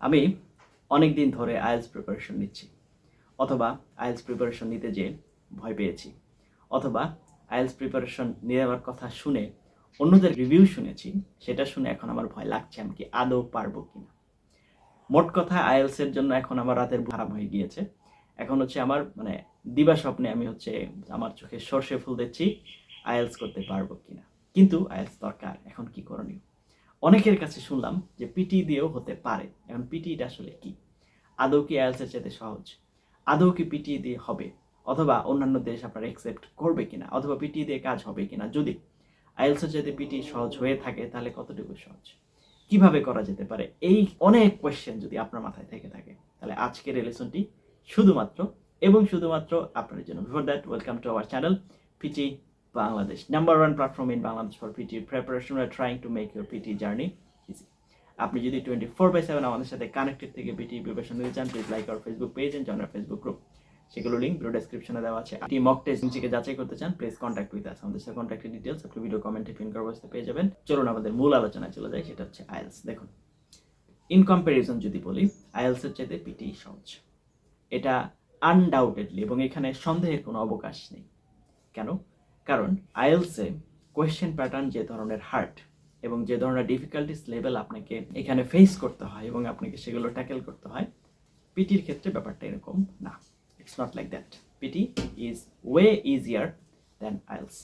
আমি অনেক দিন ধরে আইএলস প্রিপারেশন নিচ্ছি, অথবা আইএলস প্রিপারেশন নিতে যে ভয় পেয়েছি, অথবা আইএলস প্রিপারেশন নেওয়ার কথা শুনে অন্যদের রিভিউ শুনেছি, সেটা শুনে এখন আমার ভয় লাগছে আমি কি আদৌ পারব কিনা। মোট কথা আইএলস এর জন্য এখন আমার রাতের খারাপ হয়ে গিয়েছে। এখন হচ্ছে আমার মানে দিবা স্বপ্নে আমি হচ্ছে আমার চোখে সর্ষে ফুল দিচ্ছি আইএলস করতে পারব কিনা। কিন্তু আইএলস দরকার, এখন কি করণীয়? অনেকের কাছে শুনলাম যে পিটি দিয়েও হতে পারে। এখন পিটিটা আসলে কি? আদৌ কি আইএলস এর চাইতে সহজ? আদৌ কি পিটি দিয়ে হবে? অথবা অন্যান্য দেশ আপনার অ্যাকসেপ্ট করবে কিনা? অথবা পিটি দিয়ে কাজ হবে কিনা? যদি আইএলস এর চাইতে পিটি সহজ হয়ে থাকে, তাহলে কতটুকু সহজ? কীভাবে করা যেতে পারে? এই অনেক কোয়েশ্চেন যদি আপনার মাথায় থেকে থাকে, তাহলে আজকের রিলেশনটি শুধুমাত্র এবং শুধুমাত্র আপনার জন্য। Before that welcome to our channel PT Bangladesh number one platform in Bangladesh for PT preparation R trying to make your PT journey easy আপনি যদি টোয়েন্টি ফোর বাই সেভেন আমাদের সাথে কানেক্টেড থেকে পিটি প্রিপারেশন নিতে চান please like our Facebook page and join Facebook group সেগুলো link video ডেসক্রিপশনে দেওয়া আছে। আপনি মক টেস্ট নিজেকে যাচাই করতে চান প্লিজ কন্ট্যাক্ট উইথ আস আমাদের সাথে কন্ট্যাক্টের ডিটেলস আপনি ভিডিও কমেন্টে পিন করার অবস্থা পেয়ে যাবেন। চলুন আমাদের মূল আলোচনায় চলে যায় সেটা হচ্ছে আইএলস। দেখুন ইন কম্প্যারিজন যদি বলি, আইএলস এর চাইতে পিটি সহজ। এটা আনডাউটেডলি এবং এখানে সন্দেহের কোনো অবকাশ নেই। কেন? কারণ, আইএলসে কোয়েশ্চেন প্যাটার্ন যে ধরনের হার্ড এবং যে ধরনের ডিফিকাল্টিস লেভেল আপনাকে এখানে ফেস করতে হয় এবং আপনাকে সেগুলো ট্যাকেল করতে হয় পিটির ক্ষেত্রে ব্যাপারটা এরকম না। It's not like that PT is way easier than IELTS.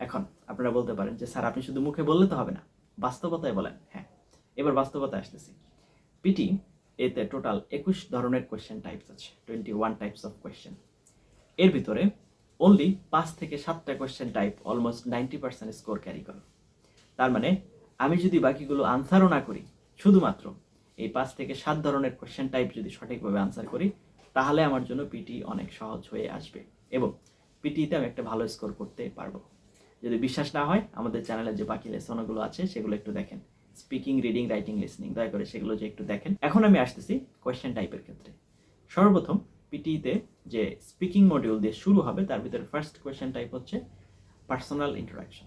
এখন আপনারা বলতে পারেন যে, স্যার, আপনি শুধু মুখে বললে তো হবে না। বাস্তবতায় বলেন হ্যাঁ। এবার বাস্তবতায় আসতেছি। পিটি এতে টোটাল একুশ ধরনের কোয়েশ্চেন টাইপস আছে twenty one types of question এর ভিতরে অনলি পাঁচ থেকে সাতটা question type almost ninety percent score carry করে। তার মানে আমি যদি বাকিগুলো আনসারও না করি, শুধুমাত্র এই পাঁচ থেকে সাত ধরনের কোয়েশ্চেন টাইপ যদি সঠিকভাবে আনসার করি, তাহলে আমার জন্য পিটি অনেক সহজ হয়ে আসবে এবং পিটিতে আমি একটা ভালো স্কোর করতে পারব। যদি বিশ্বাস না হয়, আমাদের চ্যানেলে যে বাকি লেসনগুলো আছে, সেগুলো একটু দেখেন। স্পিকিং রিডিং রাইটিং লিসনিং দয়া করে সেগুলো যে একটু দেখেন। এখন আমি আসতেছি কোয়েশ্চেন টাইপের ক্ষেত্রে। সর্বপ্রথম পিটিতে যে স্পিকিং মডিউল দিয়ে শুরু হবে, তার ভিতরে ফার্স্ট কোয়েশ্চেন টাইপ হচ্ছে পার্সোনাল ইন্টারাকশন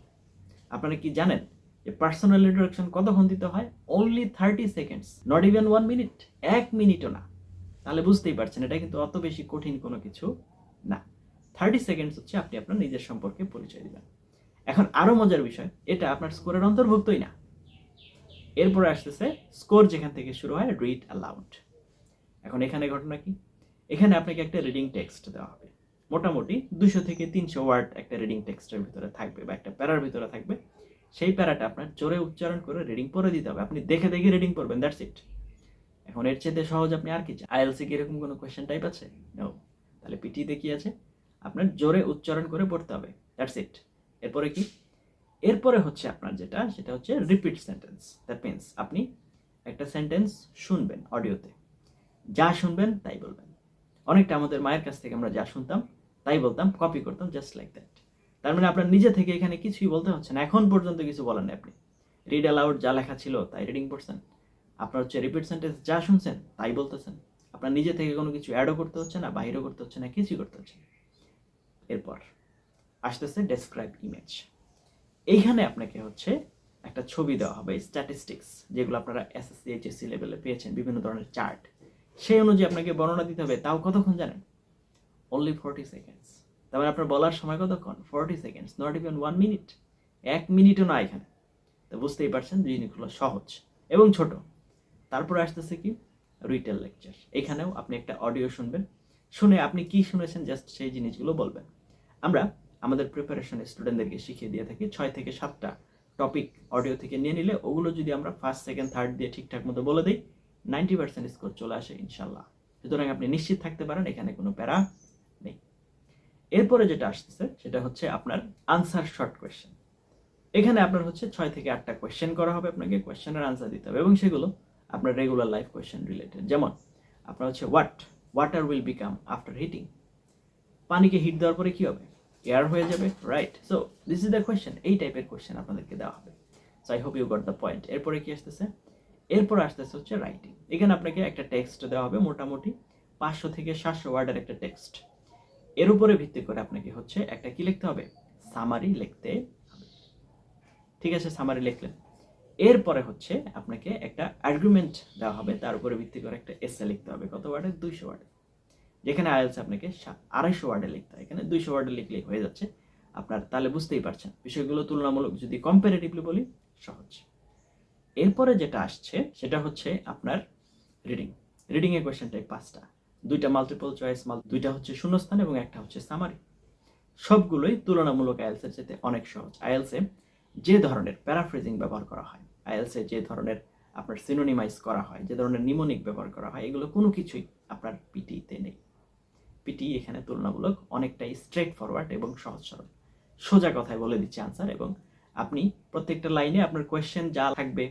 আপনারা কি জানেন যে পার্সোনাল ইন্টারাকশন কতক্ষণ দিতে হয়? Only thirty seconds not even one minute এক মিনিটও না। তাহলে বুঝতেই পারছেন, এটা কিন্তু অত বেশি কঠিন কোনো কিছু না। থার্টি সেকেন্ডস হচ্ছে আপনি আপনার নিজের সম্পর্কে পরিচয় দিবেন। এখন আরও মজার বিষয়, এটা আপনার স্কোরের অন্তর্ভুক্তই না। এরপরে আসতেছে স্কোর যেখান থেকে শুরু হয় রিড অ্যালাউড এখন এখানে ঘটনা কি? এখানে আপনাকে একটা রিডিং টেক্সট দেওয়া হবে। মোটামুটি দুশো থেকে তিনশো ওয়ার্ড একটা রিডিং টেক্সটের ভিতরে থাকবে বা একটা প্যারার ভিতরে থাকবে। সেই প্যারাটা আপনার জোরে উচ্চারণ করে রিডিং পড়ে দিতে হবে। আপনি দেখে দেখে রিডিং পড়বেন দ্যাটস ইট এখন এর চেয়ে সহজ আপনি আর কি আইএলসি কি এরকম কোনো কোয়েশ্চেন টাইপ আছে? নো তাহলে পিটিতে কি আছে? আপনার জোরে উচ্চারণ করে পড়তে হবে দ্যাটস ইট এরপরে কি? এরপরে হচ্ছে আপনার যেটা, সেটা হচ্ছে রিপিট সেন্টেন্স দ্যাট মিনস আপনি একটা সেন্টেন্স শুনবেন অডিওতে যা শুনবেন তাই বলবেন। অনেকটা আমাদের মায়ের কাছ থেকে আমরা যা শুনতাম, তাই বলতাম কপি করতাম জাস্ট লাইক দ্যাট তার মানে আপনার নিজে থেকে এখানে কিছুই বলতে হচ্ছে না। এখন পর্যন্ত কিছু বলেন আপনি। রিড অ্যালাউড যা লেখা ছিল, তাই রিডিং পড়ছেন। আপনার হচ্ছে রিপিট সেন্টেন্স যা শুনছেন, তাই বলতেছেন। আপনার নিজে থেকে কোনো কিছু অ্যাডও করতে হচ্ছে না বাইরেও করতে হচ্ছে না, কিছুই করতে হচ্ছে না। এরপর আসতেছে ডেসক্রাইব ইমেজ এইখানে আপনাকে হচ্ছে একটা ছবি দেওয়া হবে স্ট্যাটিস্টিক্স যেগুলো আপনারা এসএসসি এইচএসসি লেভেলে পেয়েছেন, বিভিন্ন ধরনের চার্ট সেই অনুযায়ী আপনাকে বর্ণনা দিতে হবে, তাও কতক্ষণ জানেন? অনলি ফোরটি সেকেন্ডস তার মানে আপনার বলার সময় কতক্ষণ? Forty seconds not even one minute এক মিনিটও না এখানে। তো বুঝতেই পারছেন জিনিসগুলো সহজ এবং ছোট। তারপরে আসতেছে কি? রিটেল লেকচার এখানেও আপনি একটা অডিও শুনবেন। শুনে আপনি কি শুনেছেন? জাস্ট সেই জিনিসগুলো বলবেন। আমরা আমাদের প্রিপারেশন স্টুডেন্টদেরকে শিখিয়ে দিয়ে থাকি। ছয় থেকে সাতটা টপিক অডিও থেকে নিয়ে নিলে ওগুলো যদি আমরা ফার্স্ট সেকেন্ড থার্ড দিয়ে ঠিকঠাক মতো বলে দিই নাইনটি পার্সেন্ট স্কোর চলে আসে ইনশাল্লাহ সুতরাং আপনি নিশ্চিত থাকতে পারেন, এখানে কোনো প্যারা নেই। এরপরে যেটা আসতেছে, সেটা হচ্ছে আপনার আনসার শর্ট কোয়েশ্চেন এখানে আপনার হচ্ছে ছয় থেকে আটটা কোয়েশ্চেন করা হবে আপনাকে কোয়েশ্চেনের আনসার দিতে হবে, এবং সেগুলো আপনার রেগুলার লাইফ কোয়েশ্চেন রিলেটেড যেমন, আপনার হচ্ছে what water will become after heating পানিকে হিট দেওয়ার পরে কি হবে? এয়ার হয়ে যাবে right so this is the question এই টাইপের কোয়েশ্চেন আপনাদেরকে দেওয়া হবে। So I hope you got the point এরপরে কি আসতেছে? এরপর আসতেছে হচ্ছে রাইটিং এখানে আপনাকে একটা টেক্সট দেওয়া হবে, মোটামুটি পাঁচশো থেকে সাতশো ওয়ার্ডের একটা টেক্সট এর উপরে ভিত্তি করে আপনাকে হচ্ছে একটা কি লিখতে হবে? সামারি লিখতে হবে। ঠিক আছে সামারি লিখলেন। এরপরে হচ্ছে আপনাকে একটা আর্গুমেন্ট দেওয়া হবে, তার উপরে ভিত্তি করে একটা এসে লিখতে হবে। কত ওয়ার্ডে দুইশো ওয়ার্ডে যেখানে আইএলস আপনাকে আড়াইশো ওয়ার্ডে লিখতে হয়। এখানে দুইশো ওয়ার্ডে লিখলেই হয়ে যাচ্ছে। আপনার তাহলে বুঝতেই পারছেন। বিষয়গুলো তুলনামূলক যদি কম্পারেটিভলি বলি, সহজ। এরপরে যেটা আসছে, সেটা হচ্ছে আপনার রিডিং রিডিং কোয়েশ্চেন টাইপ পাঁচটা। দুইটা মাল্টিপল চয়েস মাল দুইটা হচ্ছে শূন্যস্থান এবং একটা হচ্ছে সামারি সবগুলোই তুলনামূলক আইএলসের চেয়ে অনেক সহজ। আইএলসে যে ধরনের প্যারাফ্রেজিং ব্যবহার করা হয় আইএলসে যে ধরনের আপনার সিনোনিমাইজ করা হয়, যে ধরনের নিমোনিক ব্যবহার করা হয়, এগুলো কোনো কিছুই আপনার পিটিতে নেই। পিটি এখানে তুলনামূলক অনেকটাই স্ট্রেট ফরওয়ার্ড এবং সহজ সরল। সোজা কথায় বলে দিচ্ছে আনসার এবং আপনি প্রত্যেকটা লাইনে আপনার কোয়েশ্চেন যা থাকবে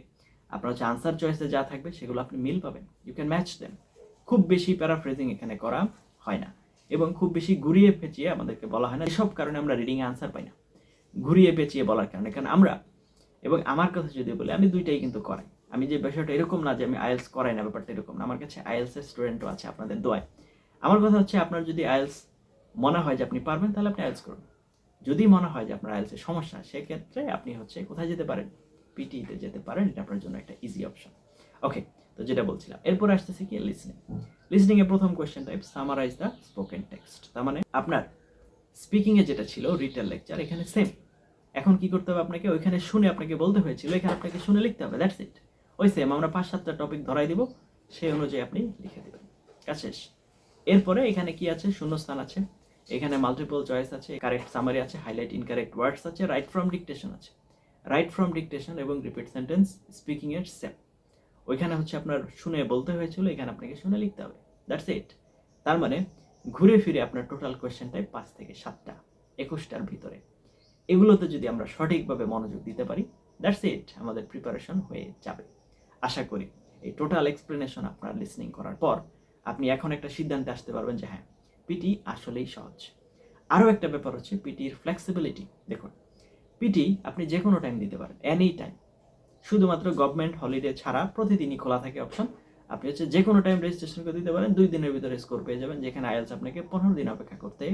আপনার হচ্ছে আনসার চয়েসে যা থাকবে সেগুলো আপনি মিল পাবেন। ইউ ক্যান ম্যাচ দেন খুব বেশি প্যারাফ্রেজিং এখানে করা হয় না। এবং খুব বেশি ঘুরিয়ে পেঁচিয়ে আমাদেরকে বলা হয় না। এসব কারণে আমরা রিডিং আনসার পাই না। ঘুরিয়ে পেঁচিয়ে বলার কারণে। কারণ আমরা এবং আমার কথা যদি বলি, আমি দুইটাই কিন্তু করাই। আমি যে বিষয়টা এরকম না যে আমি আইএলস করাই না, ব্যাপারটা এরকম না। আমার কাছে আইএলস এর স্টুডেন্টও আছে আপনাদের দোয়ায়। আমার কথা হচ্ছে আপনার যদি আইএলস মনে হয় যে আপনি পারবেন, তাহলে আপনি আইএলস করুন। যদি মনে হয় যে আপনার আইএলসের সমস্যা, সেক্ষেত্রে আপনি হচ্ছে কোথায় যেতে পারেন? পিটিতে যেতে পারেন, এটা আপনার জন্য একটা ইজি অপশন ওকে তো যেটা বলছিলাম, এরপর আসতেছে কি লিসনিং লিসনিং এর প্রথম question type summarize the spoken text তার মানে আপনার স্পিকিং এ যেটা ছিল রিটেল লেকচার এখানে সেম এখন কি করতে হবে আপনাকে? ওইখানে শুনে আপনাকে বলতে হয়েছিল, এখানে আপনাকে শুনে লিখতে হবে দ্যাটস ইট ওই সেম আমরা পাঁচ সাতটা টপিক ধরাই দিব, সেই অনুযায়ী আপনি লিখে দেবেন। কাজ শেষ। এরপরে এখানে কি আছে? শূন্যস্থান আছে। এখানে মাল্টিপল চয়েস আছে কারেক্ট সামারি আছে হাইলাইট ইনকারেক্ট ওয়ার্ডস আছে রাইট ফ্রম ডিকটেশন আছে। রাইট ফ্রম ডিকটেশন এবং রিপিট সেন্টেন্স স্পিকিং এর সেম ওইখানে হচ্ছে আপনার শুনে বলতে হয়েছিল, এখানে আপনাকে শুনে লিখতে হবে। দ্যাটস ইট তার মানে ঘুরে ফিরে আপনার টোটাল কোয়েশ্চেন টাইপ পাঁচ থেকে সাতটা, একুশটার ভিতরে। এগুলোতে যদি আমরা সঠিকভাবে মনোযোগ দিতে পারি দ্যাটস ইট আমাদের প্রিপারেশন হয়ে যাবে। আশা করি এই টোটাল এক্সপ্লেনেশন আপনার লিসনিং করার পর, আপনি এখন একটা সিদ্ধান্তে আসতে পারবেন যে হ্যাঁ পিটি আসলেই সহজ। আরও একটা ব্যাপার হচ্ছে পিটির ফ্লেক্সিবিলিটি দেখুন পিটি আপনি যে কোনো টাইম দিতে পারেন এনি টাইম শুধুমাত্র গভর্নমেন্ট হলিডে ছাড়া প্রতিদিনই খোলা থাকে অপশন আপনি হচ্ছে যে কোনো টাইম রেজিস্ট্রেশন করে দিতে পারেন, দুই দিনের ভিতরে স্কোর পেয়ে যাবেন, যেখানে আইএলস আপনাকে পনেরো দিন অপেক্ষা করতে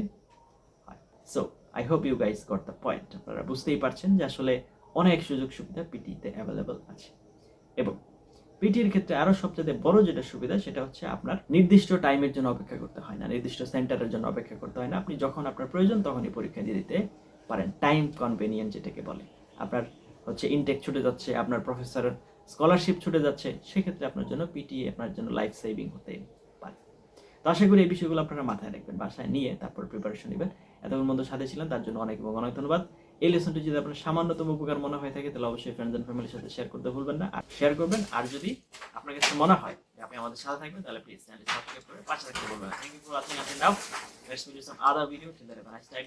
হয়। So I hope you guys got the point আপনারা বুঝতেই পারছেন যে আসলে অনেক সুযোগ সুবিধা পিটিতে অ্যাভেলেবল আছে। এবং পিটির ক্ষেত্রে আরও সবচেয়ে বড় যেটা সুবিধা, সেটা হচ্ছে আপনার নির্দিষ্ট টাইমের জন্য অপেক্ষা করতে হয় না, নির্দিষ্ট সেন্টারের জন্য অপেক্ষা করতে হয় না। আপনি যখন আপনার প্রয়োজন তখনই পরীক্ষা দিয়ে দিতে পারেন টাইম কনভেনিয়েন্ট যেটাকে বলে। আপনার হচ্ছে ইনটেক ছুটে যাচ্ছে, আপনার প্রফেসরের স্কলারশিপ ছুটে যাচ্ছে, সেক্ষেত্রে আপনার জন্য পিটি আপনার জন্য লাইফ সেভিং হতে পারে। তো আশা করি এই বিষয়গুলো আপনারা মাথায় রাখবেন, বাসায় নিয়ে তারপর প্রিপারেশন নেবেন। এতক্ষণ বন্ধু সাথে ছিলেন, তার জন্য অনেক এবং অনেক ধন্যবাদ। এই লেসনটি যদি আপনার সামান্যতম উপকার মনে হয়ে থাকে, তাহলে অবশ্যই ফ্রেন্ডস এন্ড ফ্যামিলির সাথে শেয়ার করতে ভুলবেন না। আর শেয়ার করবেন, আর যদি আপনার কাছে মনে হয় যে আপনি আমাদের সাথে থাকবেন, তাহলে প্লিজ চ্যানেলটি সাবস্ক্রাইব করে পাশে থাকতে বলবেন thank you for watching until now let's meet some other video till nice time